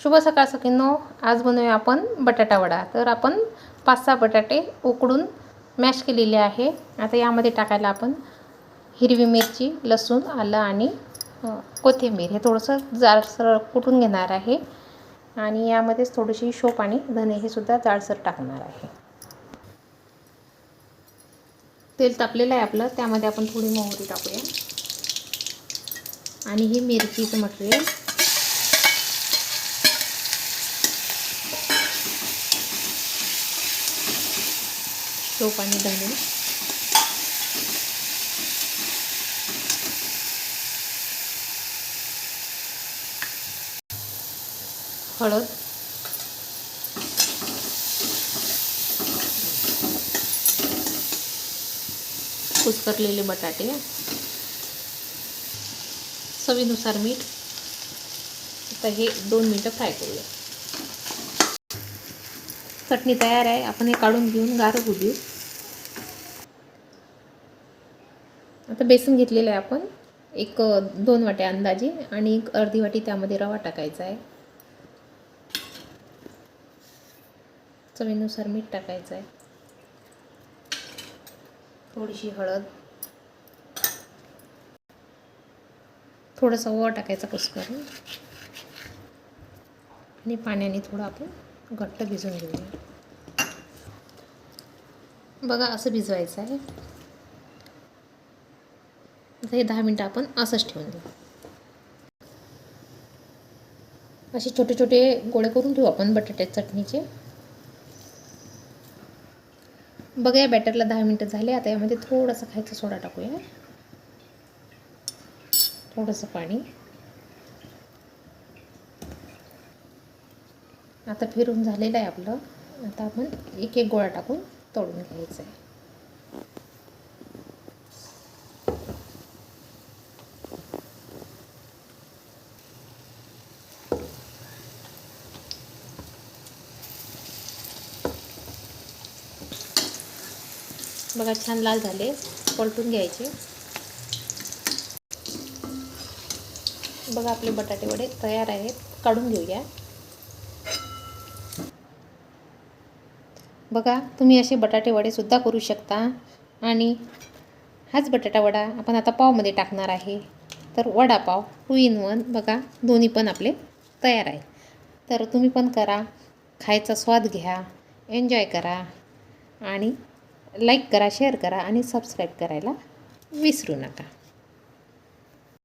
शुभ सकाळ सकिनो आज बनवूया आपण बटाटा वडा. तर आपण पाच सहा बटाटे उकडून मॅश केलेले आहे. आता यामध्ये टाकायला आपण हिरवी मिरची लसूण आलं आणि कोथिंबीर हे थोडंसं जाडसर कुटून घेणार आहे. आणि यामध्येच थोडीशी शोप आणि धने हे सुद्धा जाडसर टाकणार आहे. तेल तापलेलं आहे आपलं. त्यामध्ये आपण थोडी मोहरी टाकूया. आणि ही मिरचीचं मटेरियल शोप आणि धने हळद. कुस्करलेले बटाटे. चवीनुसार मीठ. आता हे दोन मिनटं फ्राय करूया. चटणी तयार आहे. आपण हे काढून घेऊन गार घेऊ आता बेसन घेतलेलं आहे आपण. एक दोन वाट्या अंदाजे आणि एक अर्धी वाटी त्यामध्ये रवा टाकायचा आहे. चवीनुसार मीठ टाकायचं आहे. थोडीशी हळद. थोडंसं ओवा टाकायचा कुस्करून आणि पाण्याने थोडं आपण घट्ट भिजवून घेऊया. बघा असं भिजवायचं आहे. आता हे दहा मिनटं आपण असंच ठेवून देऊ. असे छोटे छोटे गोळे करून ठेवू आपण बटाट्या चटणीचे. बघा या बॅटरला दहा मिनटं झाले. आता यामध्ये थोडासा खायचा सोडा टाकूया. थोडंसं पाणी. आता फिरून झालेलं आहे आपलं. आता आपण एक एक गोळा टाकून तळून घ्यायचं आहे बघा छान लाल झाले. पलटून घ्यायचे. बघा आपले बटाटे वडे तयार आहेत. काढून घेऊया. बघा तुम्ही असे बटाटे करू शकता. आणि हाच बटाटावडा आपण आता पावमध्ये टाकणार आहे. तर वडापाव टू इन वन बघा दोन्ही पण आपले तयार आहे तर तुम्ही पण करा खायचा स्वाद घ्या एन्जॉय करा आणि लाईक करा शेअर करा आणि सबस्क्राईब करायला विसरू नका.